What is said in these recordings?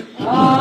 Oh.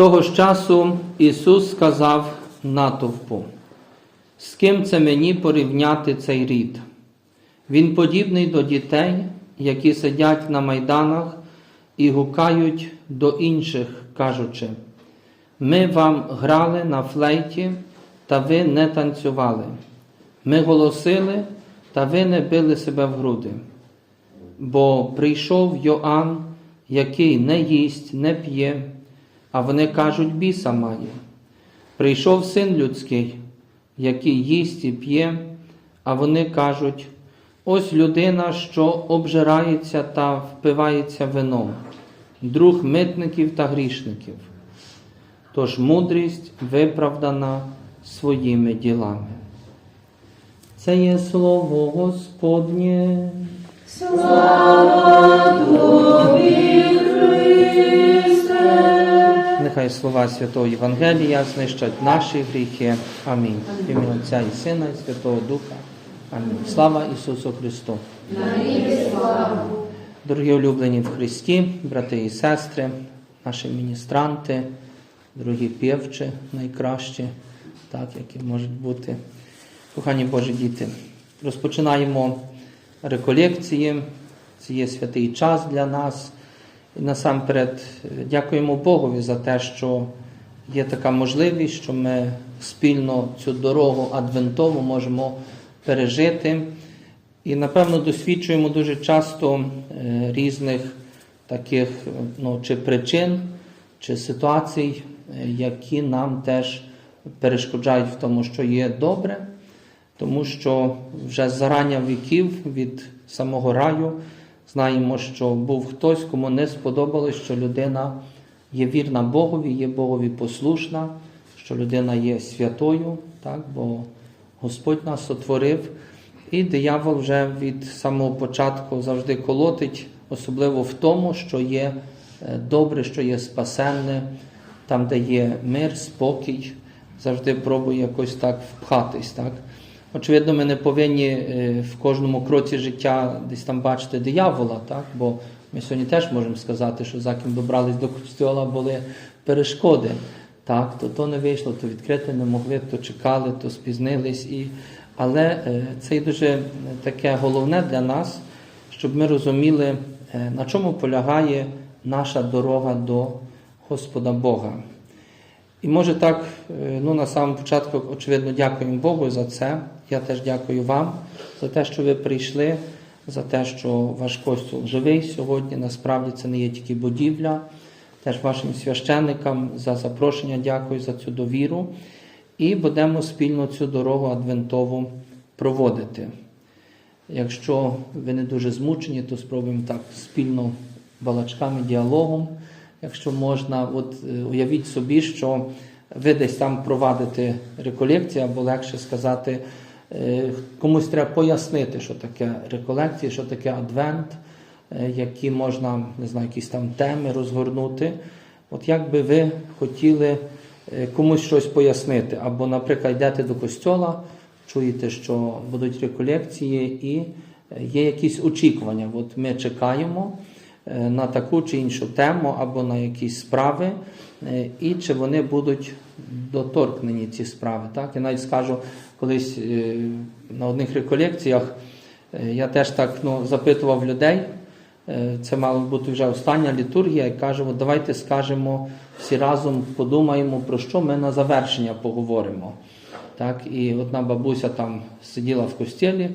Того ж часу Ісус сказав натовпу, з ким це мені порівняти цей рід? Він подібний до дітей, які сидять на майданах і гукають до інших, кажучи, ми вам грали на флейті, та ви не танцювали. Ми голосили, та ви не били себе в груди. Бо прийшов Йоанн, який не їсть, не п'є, а вони кажуть, біса має. Прийшов син людський, який їсть і п'є, а вони кажуть, ось людина, що обжирається та впивається вином, друг митників та грішників. Тож мудрість виправдана своїми ділами. Це є слово Господнє. Нехай слова Святого Євангелія знищать наші гріхи. Амінь. В ім'я Отця і Сина, і Святого Духа. Амінь. Слава Ісусу Христу! Дорогі улюблені в Христі, брати і сестри, наші міністранти, дорогі півчі найкращі, так, які можуть бути. Кохані Божі діти, розпочинаємо реколекції. Це є святий час для нас. І насамперед дякуємо Богові за те, що є така можливість, що ми спільно цю дорогу адвентову можемо пережити. І, напевно, досвідчуємо дуже часто е, різних таких ну, чи причин, чи ситуацій, е, які нам теж перешкоджають в тому, що є добре, тому що вже зарання віків від самого раю знаємо, що був хтось, кому не сподобалось, що людина є вірна Богові, є Богові послушна, що людина є святою, так, бо Господь нас сотворив. І диявол вже від самого початку завжди колотить, особливо в тому, що є е, добре, що є спасенне, там, де є мир, спокій, завжди пробує якось так впхатись. Так? Очевидно, ми не повинні е, в кожному кроці життя десь там бачити диявола, так? бо ми сьогодні теж можемо сказати, що за ким добрались до костюла були перешкоди. Так, то то не вийшло, то відкрити не могли, то чекали, то спізнились. І... Але е, це є дуже таке головне для нас, щоб ми розуміли, е, на чому полягає наша дорога до Господа Бога. І може так, ну на самому початку, очевидно, дякуємо Богу за це. Я теж дякую вам за те, що ви прийшли, за те, що ваш костюл живий сьогодні. Насправді це не є тільки будівля. Теж вашим священникам за запрошення дякую за цю довіру. І будемо спільно цю дорогу адвентову проводити. Якщо ви не дуже змучені, то спробуємо так спільно балачками, діалогом. Якщо можна, от е, уявіть собі, що ви десь там провадите реколекцію, або легше сказати, комусь треба пояснити, що таке реколекція, що таке адвент, е, які можна, не знаю, якісь там теми розгорнути. От як би ви хотіли е, комусь щось пояснити, або, наприклад, йдете до костьола, чуєте, що будуть реколекції, і е, є якісь очікування. От ми чекаємо е, на таку чи іншу тему, або на якісь справи, е, і чи вони будуть доторкнені ці справи. Так? Я навіть скажу, колись е, на одних реколекціях е, я теж так ну, запитував людей. Е, Це мала бути вже остання літургія, і каже, от давайте скажемо всі разом, подумаємо, про що ми на завершення поговоримо. Так, І одна бабуся там сиділа в костілі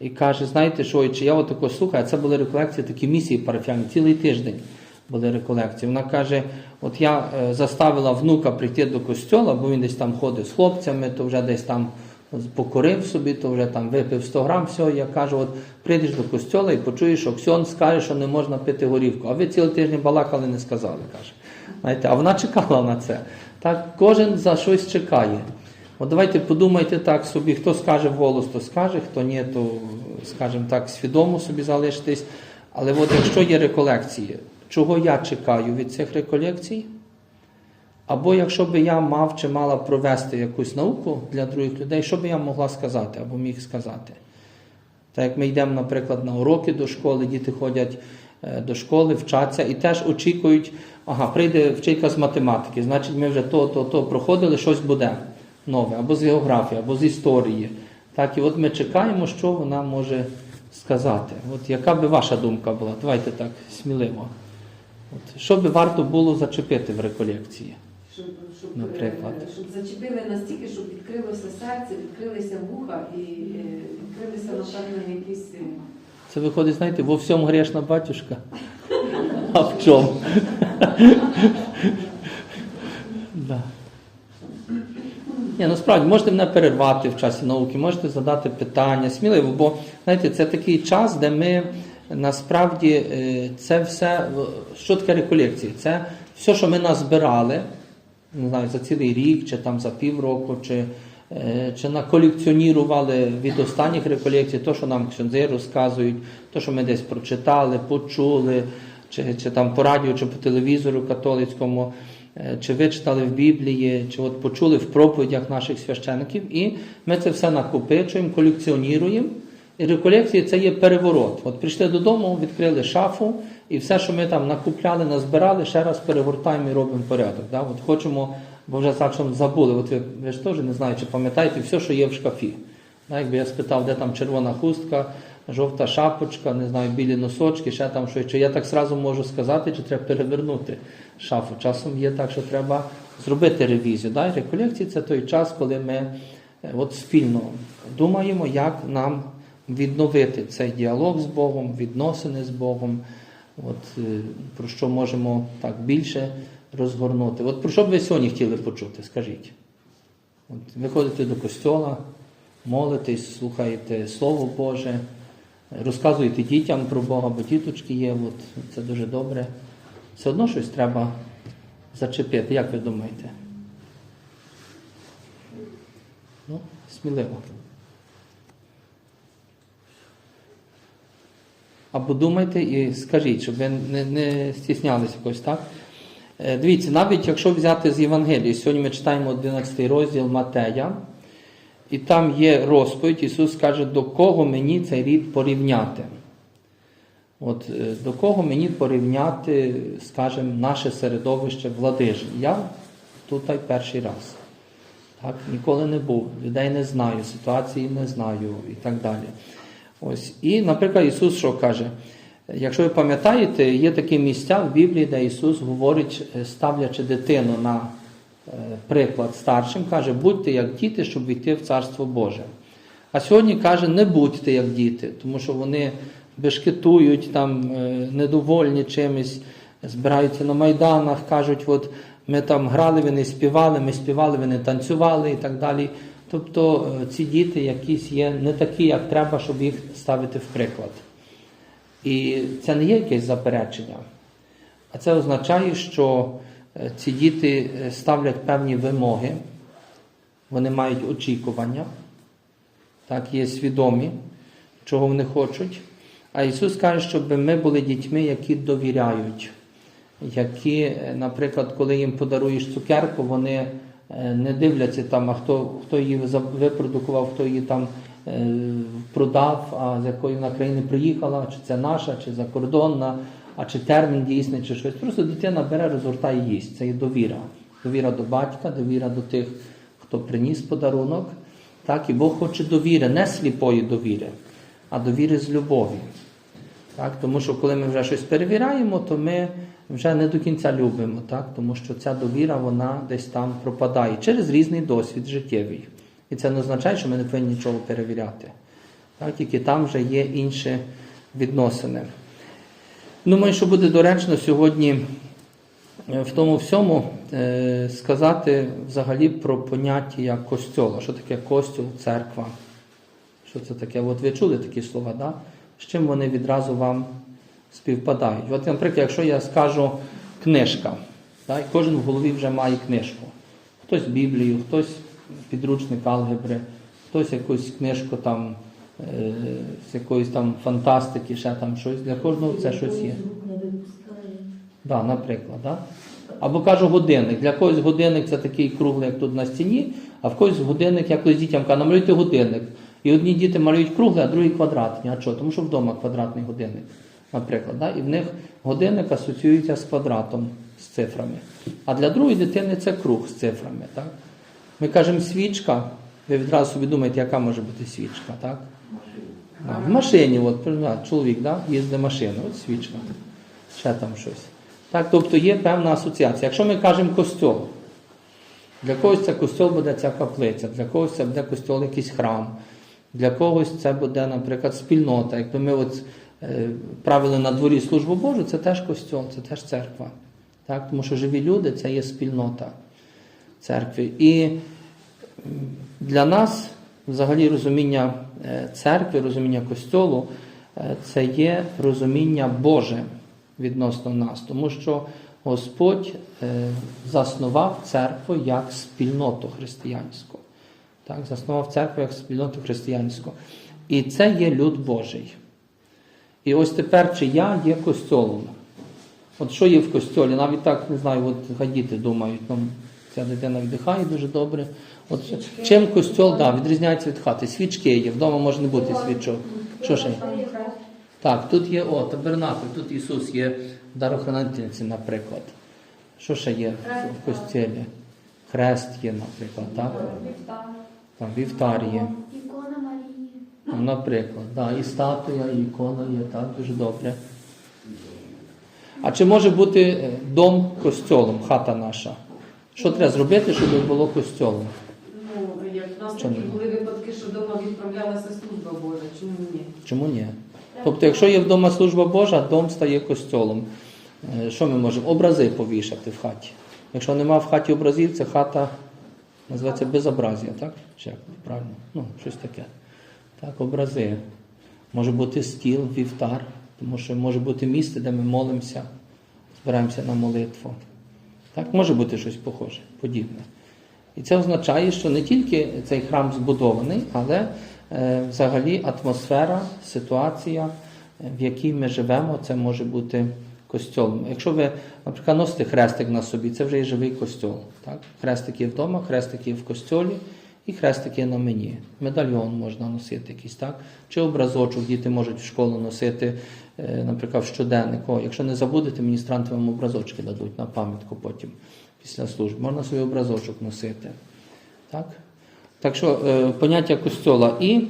і каже: знаєте, що чи я отако слухаю, це були реколекції, такі місії парафіяни, цілий тиждень були реколекції. Вона каже: от я заставила внука прийти до костьола, бо він десь там ходить з хлопцями, то вже десь там покорив собі, то вже там випив 100 грам всього. Я кажу, от прийдеш до костьола і почуєш, що Ксьон скаже, що не можна пити горівку. А ви цілий тиждень балакали, не сказали. каже. Знаєте, а вона чекала на це. Так, кожен за щось чекає. От давайте подумайте так собі, хто скаже вголос, то скаже, хто ні, то, скажімо так, свідомо собі залишитись. Але от якщо є реколекції, чого я чекаю від цих реколекцій. Або якщо би я мав чи мала провести якусь науку для других людей, що би я могла сказати або міг сказати? Так як ми йдемо, наприклад, на уроки до школи, діти ходять е, до школи, вчаться і теж очікують, ага, прийде вчителька з математики, значить ми вже то, то, то проходили, щось буде нове, або з географії, або з історії. Так, і от ми чекаємо, що вона може сказати. От яка би ваша думка була? Давайте так сміливо. От, що би варто було зачепити в реколекції? Щоб, щоб, Наприклад. е, щоб зачепили настільки, щоб відкрилося серце, відкрилися вуха і е, відкрилися, напевно, якісь. е, Це виходить, знаєте, во всьому грешна батюшка. А в чому? Да. Ні, ну справді можете мене перервати в часі науки, можете задати питання сміливо, бо знаєте, це такий час, де ми насправді це все, що таке реколекції? Це все, що ми назбирали, не знаю, за цілий рік, чи там за півроку, чи, е, чи наколекціонірували від останніх реколекцій, то, що нам ксьонзи розказують, то, що ми десь прочитали, почули, чи, чи там по радіо, чи по телевізору католицькому, е, чи вичитали в Біблії, чи от почули в проповідях наших священиків, і ми це все накопичуємо, колекціонуємо. І реколекції це є переворот. От прийшли додому, відкрили шафу, і все, що ми там накупляли, назбирали, ще раз перегортаємо і робимо порядок. Да? От хочемо, бо вже часом забули. От ви, ви ж теж не знаю, чи пам'ятаєте все, що є в шкафі. Да? Якби я спитав, де там червона хустка, жовта шапочка, не знаю, білі носочки, ще там щось. Чи я так зразу можу сказати, чи треба перевернути шафу. Часом є так, що треба зробити ревізію. Да? Реколекції це той час, коли ми е, от спільно думаємо, як нам відновити цей діалог з Богом, відносини з Богом, от, е, про що можемо так більше розгорнути. От про що б ви сьогодні хотіли почути, скажіть? От, ви ходите до костьола, молитесь, слухаєте Слово Боже, розказуєте дітям про Бога, бо діточки є, от, це дуже добре. Все одно щось треба зачепити. Як ви думаєте? Ну, сміливо. Або думайте і скажіть, щоб ви не, не стіснялися якось, так? Е, Дивіться, навіть якщо взяти з Євангелії, сьогодні ми читаємо 11 розділ Матея, і там є розповідь, Ісус каже, до кого мені цей рід порівняти. От е, до кого мені порівняти, скажімо, наше середовище в Ладижі. Я тут перший раз. Так, ніколи не був, людей не знаю, ситуації не знаю і так далі. Ось. І, наприклад, Ісус що каже? Якщо ви пам'ятаєте, є такі місця в Біблії, де Ісус говорить, е, ставлячи дитину на е, приклад старшим, каже, будьте як діти, щоб війти в Царство Боже. А сьогодні каже, не будьте як діти, тому що вони бешкетують, там, е, недовольні чимось, збираються на майданах, кажуть, от ми там грали, ви не співали, ми співали, ви не танцювали і так далі. Тобто е, ці діти якісь є не такі, як треба, щоб їх ставити в приклад. І це не є якесь заперечення, а це означає, що е, ці діти е, ставлять певні вимоги, вони мають очікування, так, є свідомі, чого вони хочуть. А Ісус каже, щоб ми були дітьми, які довіряють, які, наприклад, коли їм подаруєш цукерку, вони не дивляться там, а хто, хто її випродукував, хто її там е, продав, а з якої вона країни приїхала, чи це наша, чи закордонна, а чи термін дійсний, чи щось. Просто дитина бере, розгортає їсть. Це є довіра. Довіра до батька, довіра до тих, хто приніс подарунок. Так, і Бог хоче довіри, не сліпої довіри, а довіри з любові. Так? Тому що коли ми вже щось перевіряємо, то ми вже не до кінця любимо, так? тому що ця довіра вона десь там пропадає через різний досвід життєвий. І це не означає, що ми не повинні нічого перевіряти. Так? Тільки там вже є інші відносини. Думаю, що буде доречно сьогодні е, в тому всьому е, сказати взагалі про поняття як костьола. Що таке костюл, церква? Що це таке? От ви чули такі слова, да? З чим вони відразу вам співпадають. От, наприклад, якщо я скажу книжка, і кожен в голові вже має книжку. Хтось Біблію, хтось підручник алгебри, хтось якусь книжку там е, з якоїсь там фантастики, ще там щось. Для кожного це щось є. Да, наприклад. Да? Або кажу годинник. Для когось годинник це такий круглий, як тут на стіні, а в когось годинник, я колись дітям кажу, намалюйте годинник. І одні діти малюють круглий, а другі квадратні. А чого? Тому що вдома квадратний годинник, наприклад. Да? І в них годинник асоціюється з квадратом, з цифрами. А для другої дитини це круг з цифрами. Так? Ми кажемо свічка, ви відразу собі думаєте, яка може бути свічка, так? А, в машині, от, чоловік да, їздить машиною, от свічка. Ще там щось. Так, тобто є певна асоціація. Якщо ми кажемо костьол, для когось це костьол буде ця каплиця, для когось це буде костьол якийсь храм, для когось це буде, наприклад, спільнота. Якби ми от, е, правили на дворі службу Божу, це теж костьол, це теж церква. Так? Тому що живі люди це є спільнота церкви. І для нас взагалі розуміння е, церкви, розуміння костьолу е, це є розуміння Боже відносно нас, тому що Господь заснував церкву як спільноту християнську. Так, заснував церкву як спільноту християнську. І це є люд Божий. І ось тепер, чи я є костьолом. От що є в костьолі? Навіть так, не знаю, от хай діти думають, ну, ця дитина віддихає дуже добре. От, Свічки. чим костьол да, відрізняється від хати? Свічки є, вдома може не бути свічок. Що ще? Так, тут є о, табернакл, тут Ісус є в дарохранительниці, наприклад. Що ще є в- в костілі? Хрест є, наприклад, так? Там вівтар є. Ікона Марії. Ну, Наприклад, да, і статуя, і ікона є, так, дуже добре. А чи може бути е, дом костьолом, хата наша? Що треба зробити, щоб було костьолом? Ну, як в нас Чому такі були випадки, що вдома відправлялася служба Божа, чому ні? Чому ні? Тобто, якщо є вдома служба Божа, дом стає костьолом. Е, Що ми можемо? Образи повішати в хаті. Якщо нема в хаті образів, це хата називається безобразія, так? Чи як правильно? Ну, щось таке. Так, образи. Може бути стіл, вівтар, тому що може бути місце, де ми молимося, збираємося на молитву. Так, може бути щось похоже, подібне. І це означає, що не тільки цей храм збудований, але е, взагалі атмосфера, ситуація, в якій ми живемо, це може бути костьолом. Якщо ви, наприклад, носите хрестик на собі, це вже є живий костьол. Так? Хрестик є вдома, хрестик є в костьолі і хрестик є на мені. Медальйон можна носити якийсь, так? Чи образочок діти можуть в школу носити, е, наприклад, в щоденник. О, якщо не забудете, міністранти вам образочки дадуть на пам'ятку потім після служби. Можна свій образочок носити. Так, так що е, поняття костьола і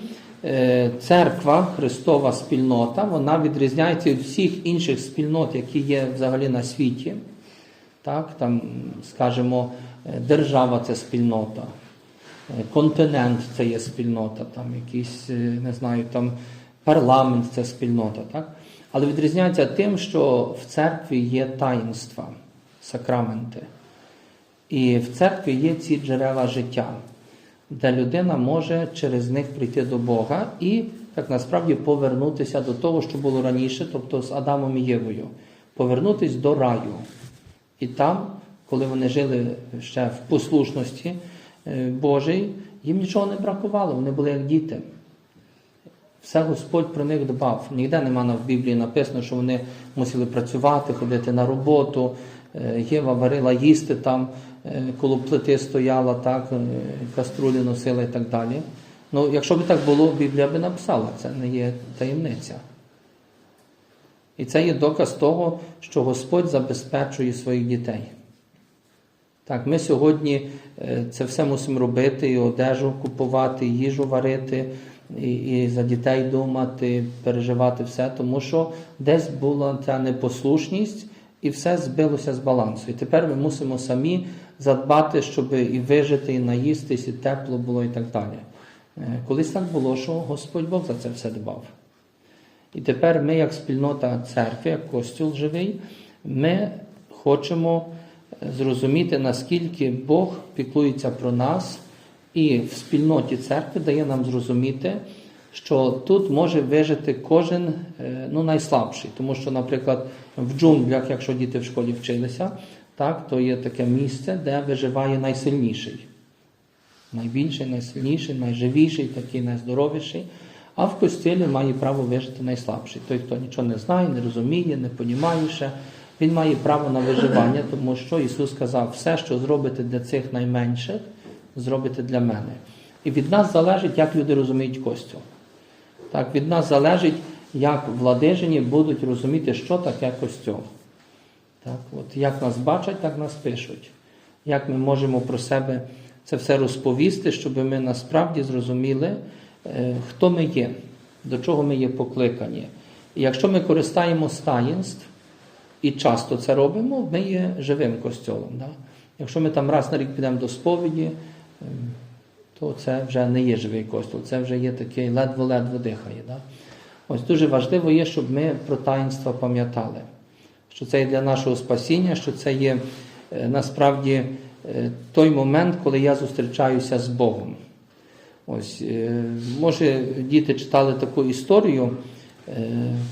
церква, Христова спільнота, вона відрізняється від всіх інших спільнот, які є взагалі на світі. Так, там, скажімо, е, держава це спільнота, е, континент це є спільнота, там якийсь, е, не знаю, там парламент це спільнота. Так? Але відрізняється тим, що в церкві є таїнства, сакраменти. І в церкві є ці джерела життя, де людина може через них прийти до Бога і так насправді повернутися до того, що було раніше, тобто з Адамом і Євою, повернутися до раю. І там, коли вони жили ще в послушності е, Божій, їм нічого не бракувало, вони були як діти. Все Господь про них дбав. Ніде нема в Біблії написано, що вони мусили працювати, ходити на роботу. Е, Єва варила їсти там, е, коло плити стояла, так, е, каструлі носила і так далі. Ну, якщо б так було, Біблія би написала, це не є таємниця. І це є доказ того, що Господь забезпечує своїх дітей. Так, ми сьогодні це все мусимо робити, і одежу купувати, і їжу варити, і, і за дітей думати, переживати все, тому що десь була ця непослушність, і все збилося з балансу. І тепер ми мусимо самі задбати, щоб і вижити, і наїстись, і тепло було, і так далі. Е, Колись так було, що Господь Бог за це все дбав. І тепер ми, як спільнота церкви, як костюл живий, ми хочемо зрозуміти, наскільки Бог піклується про нас, і в спільноті церкви дає нам зрозуміти, що тут може вижити кожен е, ну, найслабший. Тому що, наприклад, в джунглях, якщо діти в школі вчилися, так, то є таке місце, де виживає найсильніший. Найбільший, найсильніший, найживіший, такий найздоровіший. А в костілі має право вижити найслабший. Той, хто нічого не знає, не розуміє, не понімає ще, Він має право на виживання, тому що Ісус сказав, все, що зробите для цих найменших, зробите для мене. І від нас залежить, як люди розуміють костюм. Так, від нас залежить, як владижені будуть розуміти, що таке костюм. Так, от як нас бачать, так нас пишуть. Як ми можемо про себе це все розповісти, щоб ми насправді зрозуміли, е, хто ми є, до чого ми є покликані. І якщо ми користаємось таїнств і часто це робимо, ми є живим костьолом. Да? Якщо ми там раз на рік підемо до сповіді, ем, то це вже не є живий костюл, це вже є такий ледве-ледве дихає. Да? Ось дуже важливо є, щоб ми про таїнства пам'ятали, що це є для нашого спасіння, що це є е, насправді е, той момент, коли я зустрічаюся з Богом. Ось, е, може, діти читали таку історію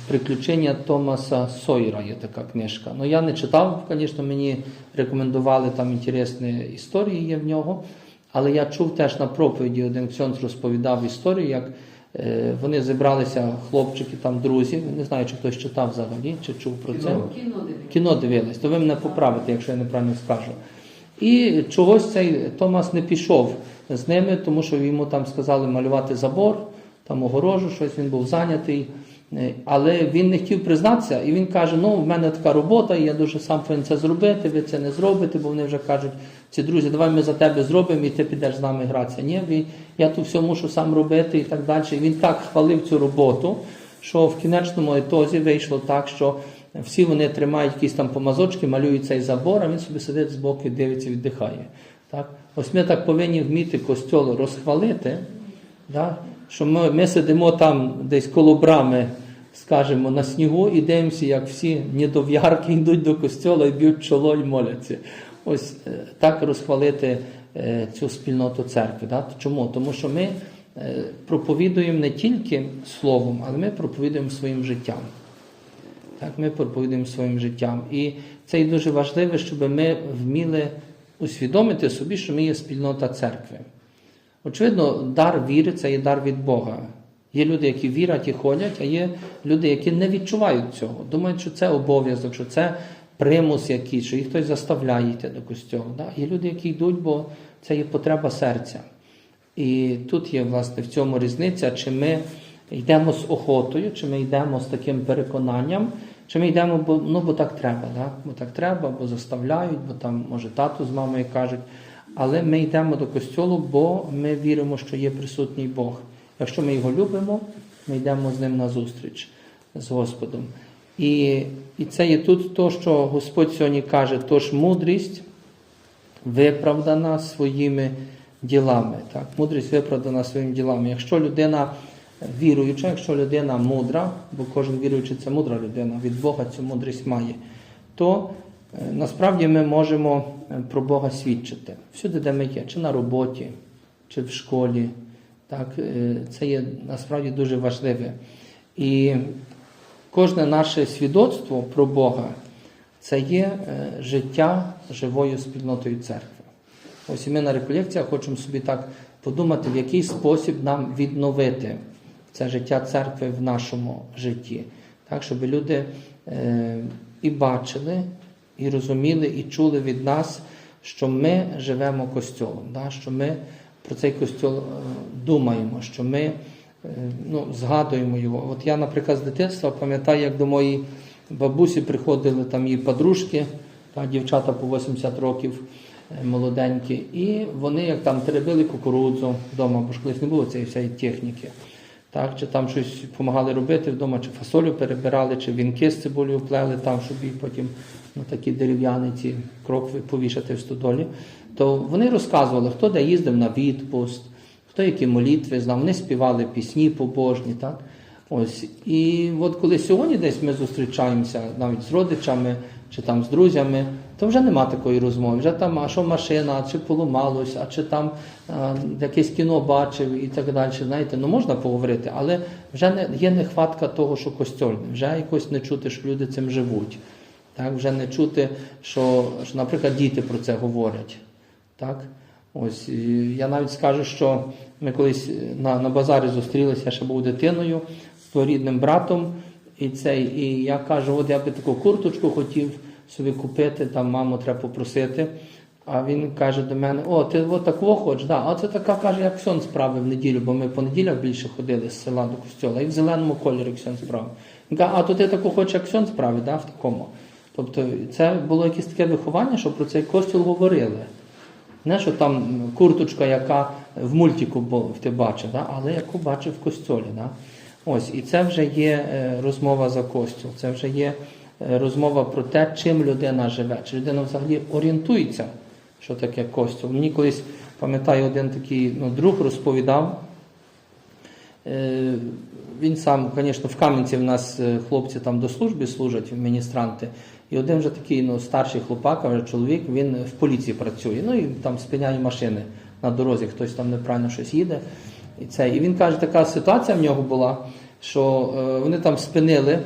Приключення Томаса Сойера є така книжка. Ну, я не читав, звісно, мені рекомендували там інтересні історії є в нього. Але я чув теж на проповіді, один ксьонц розповідав історію, як е, вони зібралися, хлопчики, там, друзі. Не знаю, чи хтось читав взагалі, чи чув про це. Кіно дивиться. Кіно дивились, то ви мене поправите, якщо я неправильно скажу. І чогось цей Томас не пішов з ними, тому що йому там сказали малювати забор, там огорожу, щось він був зайнятий. Е, Але він не хотів признатися, і він каже: ну, в мене така робота, і я дуже сам повинен це зробити, ви це не зробите, бо вони вже кажуть, ці друзі, давай ми за тебе зробимо, і ти підеш з нами гратися. Ні, я тут все мушу сам робити і так далі. І він так хвалив цю роботу, що в кінечному етозі вийшло так, що всі вони тримають якісь там помазочки, малюють цей забор, а він собі сидить збоку і дивиться, віддихає. Так? Ось ми так повинні вміти костьол розхвалити, да? Що ми, ми сидимо там десь коло брами, скажімо, на снігу і дивимося, як всі недов'ярки йдуть до костьола і б'ють чоло і моляться. Ось е, так розхвалити е, цю спільноту церкви. Да? Чому? Тому що ми е, проповідуємо не тільки словом, але ми проповідуємо своїм життям. Так, ми проповідуємо своїм життям. І це і дуже важливо, щоб ми вміли усвідомити собі, що ми є спільнота церкви. Очевидно, дар віри це є дар від Бога. Є люди, які вірять і ходять, а є люди, які не відчувають цього. Думають, що це обов'язок, що це примус якийсь, що їх хтось заставляє йти до костюлу. Да? Є люди, які йдуть, бо це є потреба серця. І тут є, власне, в цьому різниця, чи ми йдемо з охотою, чи ми йдемо з таким переконанням, чи ми йдемо, бо, ну, бо так треба, да? бо так треба, бо заставляють, бо там, може, тату з мамою кажуть. Але ми йдемо до костюлу, бо ми віримо, що є присутній Бог. Якщо ми його любимо, ми йдемо з ним на зустріч з Господом. І, і це є тут то, що Господь сьогодні каже, тож мудрість виправдана своїми ділами. Так? Мудрість виправдана своїми ділами. Якщо людина віруюча, якщо людина мудра, бо кожен віруючий це мудра людина, від Бога цю мудрість має, то насправді ми можемо е, про Бога свідчити всюди, де ми є, чи на роботі, чи в школі. Так, е, це є насправді дуже важливе. І кожне наше свідоцтво про Бога це є е, життя живою спільнотою церкви. Ось і ми на реколекціях хочемо собі так подумати, в який спосіб нам відновити це життя церкви в нашому житті. Так, щоб люди е, і бачили, і розуміли, і чули від нас, що ми живемо костьолом, да, що ми про цей костьол е, думаємо, що ми е, ну, згадуємо його. От я, наприклад, з дитинства пам'ятаю, як до моєї бабусі приходили там її подружки, та, дівчата по 80 років е, молоденькі, і вони як там теребили кукурудзу вдома, бо ж колись не було цієї всієї техніки. Так, чи там щось допомагали робити вдома, чи фасолю перебирали, чи вінки з цибулею плели там, щоб їх потім на такі дерев'яні ці крокви повішати в стодолі. То вони розказували, хто де їздив на відпуст, хто які молитви знав, вони співали пісні побожні. Так? Ось. І от коли сьогодні десь ми зустрічаємося навіть з родичами чи там з друзями, то вже нема такої розмови. Вже там, а що машина, а чи поламалось, а чи там а, якесь кіно бачив і так далі. Знаєте, ну можна поговорити, але вже не є нехватка того, що костьольне, вже якось не чути, що люди цим живуть. Так, вже не чути, що, що, наприклад, діти про це говорять. Так? Ось, я навіть скажу, що ми колись на, на базарі зустрілися, я ще був дитиною, з рідним братом. І, цей, і я кажу, от я би таку курточку хотів, собі купити, там маму треба попросити. А він каже до мене: О, ти от такого хочеш? Да. А це така каже, як ксьон справив в неділю, бо ми по неділях більше ходили з села до костьола, і в зеленому кольорі ксьон справив. Він каже, а то ти таку хочеш, як ксьон справить, да, в такому. Тобто це було якесь таке виховання, що про цей костюл говорили. Не що там курточка, яка в мультику ти бачив, да? але яку бачив в костюлі. Да? Ось, і це вже є е, розмова за костюл, це вже є розмова про те, чим людина живе, чи людина взагалі орієнтується, що таке костюл. Мені колись, пам'ятаю, один такий ну, друг розповідав. Е, Він сам, звісно, в Кам'янці в нас е, хлопці там до служби служать, міністранти. І один вже такий ну, старший хлопак, вже чоловік, він в поліції працює. Ну і там спиняє машини на дорозі, хтось там неправильно щось їде. І, це. і він каже, така ситуація в нього була, що е, вони там спинили е,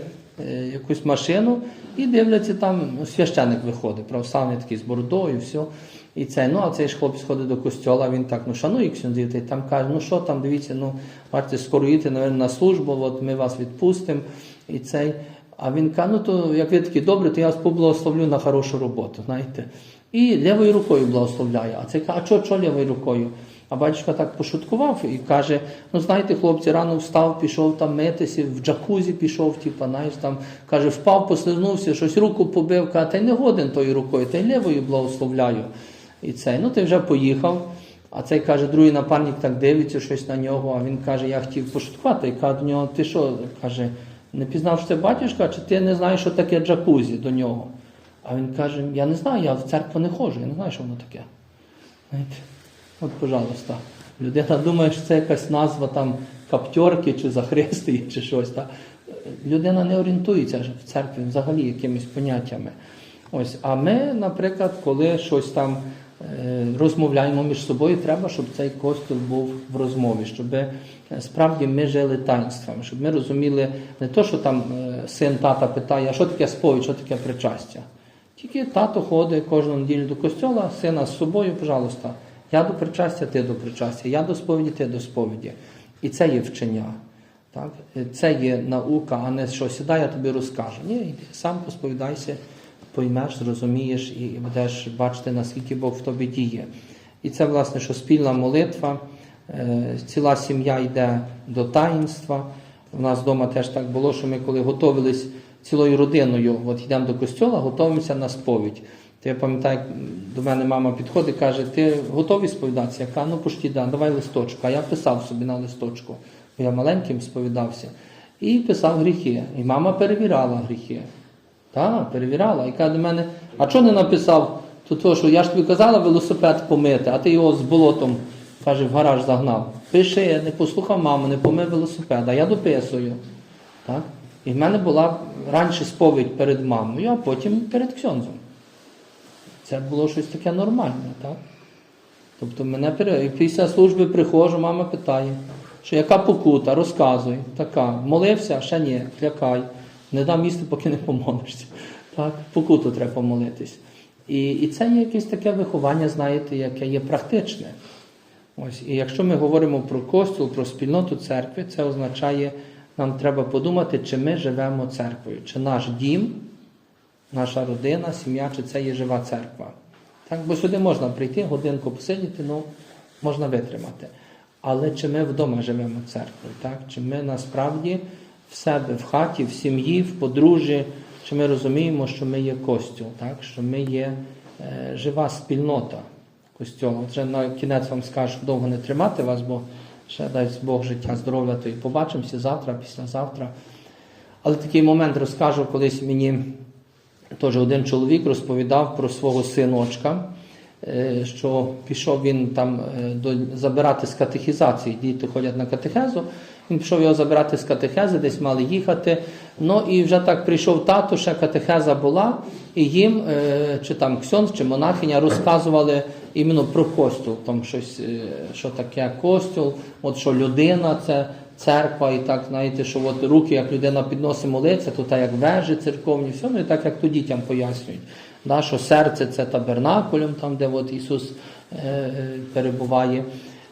якусь машину і дивляться, там ну, священик виходить, православний такий з бородою, все. І цей, ну, а цей ж хлопець ходить до костьола, він так, ну шанує ксюндзів, та там каже, ну що там, дивіться, ну, бачите, скоро їдете, мабуть, на службу, от ми вас відпустимо. І цей. А він каже, ну то як ви такі добре, то я вас поблагословлю на хорошу роботу, знаєте. І лівою рукою благословляє. А цей каже, а чого, чого лівою рукою? А батюшка так пошуткував і каже: ну знаєте, хлопці, рано встав, пішов там митися, в джакузі пішов, типа, знаєш, там каже, впав, послизнувся, щось руку побив, каже, та й не годен тою рукою, та й лівою благословляю. І цей, ну ти вже поїхав. А цей каже, другий напарник так дивиться щось на нього, а він каже, я хотів пошуткувати. І каже до нього, ти що? каже, не пізнав, що це батюшка, чи ти не знаєш, що таке джакузі до нього? А він каже, я не знаю, я в церкву не ходжу, я не знаю, що воно таке. Знаєте? От, пожалуйста. Людина думає, що це якась назва там каптерки чи захристи, чи щось. Так? Людина не орієнтується в церкві взагалі якимись поняттями. Ось, а ми, наприклад, коли щось там е, розмовляємо між собою, треба, щоб цей костюм був в розмові, щоб е, справді ми жили таїнствами, щоб ми розуміли не то, що там е, син тата питає, а що таке сповідь, що таке причастя. Тільки тато ходить кожну неділю до костьола, сина з собою, пожалуйста. Я до причастя, ти до причастя, я до сповіді, ти до сповіді. І це є вчення. Так? Це є наука, а не що сідай, я тобі розкажу. Ні, йди сам посповідайся, поймеш, зрозумієш і будеш бачити, наскільки Бог в тобі діє. І це, власне, що спільна молитва, е, ціла сім'я йде до таїнства. У нас вдома теж так було, що ми коли готувались цілою родиною, от йдемо до костьола, готуємося на сповідь. То я пам'ятаю, до мене мама підходить, каже, ти готовий сповідатися? Я кажу, ну пошті, да, давай листочку. А я писав собі на листочку, бо я маленьким сповідався. І писав гріхи. І мама перевіряла гріхи. Так, перевіряла. І каже до мене, а чого не написав? То, то, що я ж тобі казала велосипед помити, а ти його з болотом, каже, в гараж загнав. Пиши, не послухав маму, не помив велосипед, а я дописую. Так? І в мене була раніше сповідь перед мамою, а потім перед ксьонзом. Це було щось таке нормальне, так? Тобто мене після служби приходжу, мама питає, що яка покута, розказуй, така, молився, ще ні, клякай, не дам їсти, поки не помолишся. Так? Покуту треба помолитись. І, і це є якесь таке виховання, знаєте, яке є практичне. Ось, і якщо ми говоримо про костюл, про спільноту церкви, це означає, нам треба подумати, чи ми живемо церквою, чи наш дім, наша родина, сім'я, чи це є жива церква. Так, бо сюди можна прийти, годинку посидіти, ну можна витримати. Але чи ми вдома живемо церквою, так? чи ми насправді в себе, в хаті, в сім'ї, в подружжі, чи ми розуміємо, що ми є костюл, так? що ми є е, жива спільнота костюла. От Вже на кінець вам скажу, довго не тримати вас, бо ще дасть Бог життя, здоров'я, то і побачимося завтра, післязавтра. Але такий момент розкажу, колись мені теж один чоловік розповідав про свого синочка, е, що пішов він там е, до, забирати з катехізації. Діти ходять на катехезу. Він пішов його забирати з катехези, десь мали їхати. Ну і вже так прийшов тато, ще катехеза була, і їм, е, чи там ксьонз, чи монахиня розказували іменно про костюл, там щось, що таке костюл, от що людина це церква, і так, знаєте, що от руки, як людина підносить молиться, то так як вежі церковні, все, ну і так як то дітям пояснюють. Да, що серце це табернакулем, там, де от Ісус е, е, перебуває.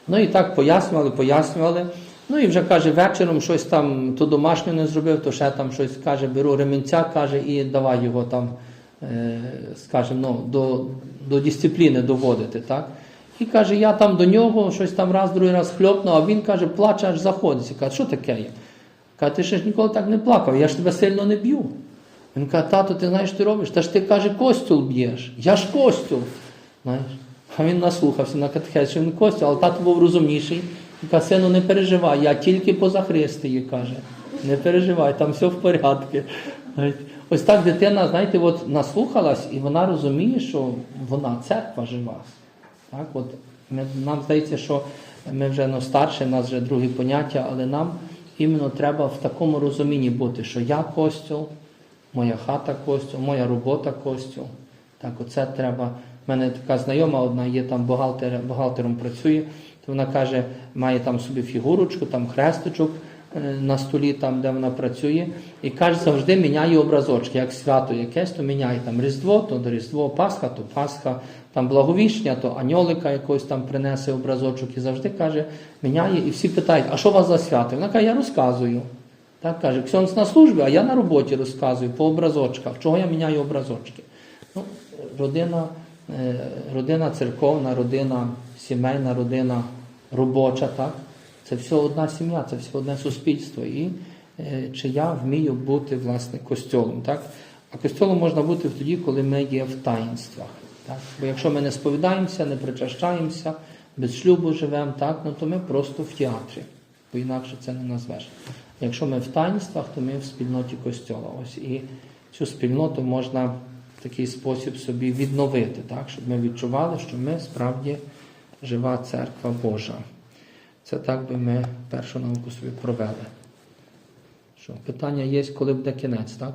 Ну і так пояснювали, пояснювали. Ну і вже каже, вечором щось там то домашнє не зробив, то ще там щось каже, беру ремінця, каже, і давай його там е, скажімо, ну, до, до дисципліни доводити. Так? І каже, я там до нього щось там раз, другий раз хльопнув, а він каже, плаче аж заходиться. Каже, що таке є? Каже, ти ще ж ніколи так не плакав, я ж тебе сильно не б'ю. Він каже, тато, ти знаєш, що ти робиш? Та ж ти каже, костюл б'єш. Я ж костюл. Знаєш? А він наслухався на катехез, він костюл, але тато був розумніший. І каже, сину, не переживай, я тільки поза Христії, каже. Не переживай, там все в порядку. Ось так дитина, знаєте, от наслухалась, і вона розуміє, що вона церква жива. Так, от ми, нам здається, що ми вже ну, старші, у нас вже другі поняття, але нам іменно треба в такому розумінні бути, що я костюл, моя хата костюл, моя робота костюл. Так, оце треба. У мене така знайома одна є там бухгалтер, бухгалтером працює, то вона каже, має там собі фігурочку, там хрестичок е, на столі, там, де вона працює, і каже, завжди міняє образочки, як свято якесь, то міняє там Різдво, то до Різдво, Пасха, то Пасха, там благовіщення, то аньолика якось там принесе образочок і завжди каже, міняє, і всі питають, а що у вас за свято? Вона каже, я розказую. Так каже, Ксьонс на службі, а я на роботі розказую по образочках. Чого я міняю образочки? Ну, родина, е, родина церковна, родина сімейна, родина робоча, так? Це все одна сім'я, це все одне суспільство. І е, чи я вмію бути власне костьолом, так? А костьолом можна бути тоді, коли ми є в таїнствах. Так? Бо якщо ми не сповідаємося, не причащаємося, без шлюбу живемо, так, ну то ми просто в театрі, бо інакше це не назвеш. Якщо ми в таїнствах, то ми в спільноті костьола. Ось і цю спільноту можна в такий спосіб собі відновити, так, щоб ми відчували, що ми справді жива церква Божа. Це так би ми першу науку собі провели. Що, питання є, коли буде кінець, так?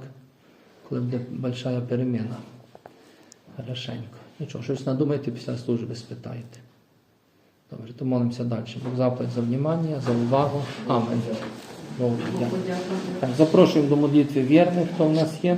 Коли буде большая переміна. Хорошенько. Нічого, щось надумайте після служби, спитайте. Добре, то молимося далі. Бог заплать за внимання, за увагу. Амен. Богу дякую. Так, запрошуємо до молитви вірних, хто в нас є.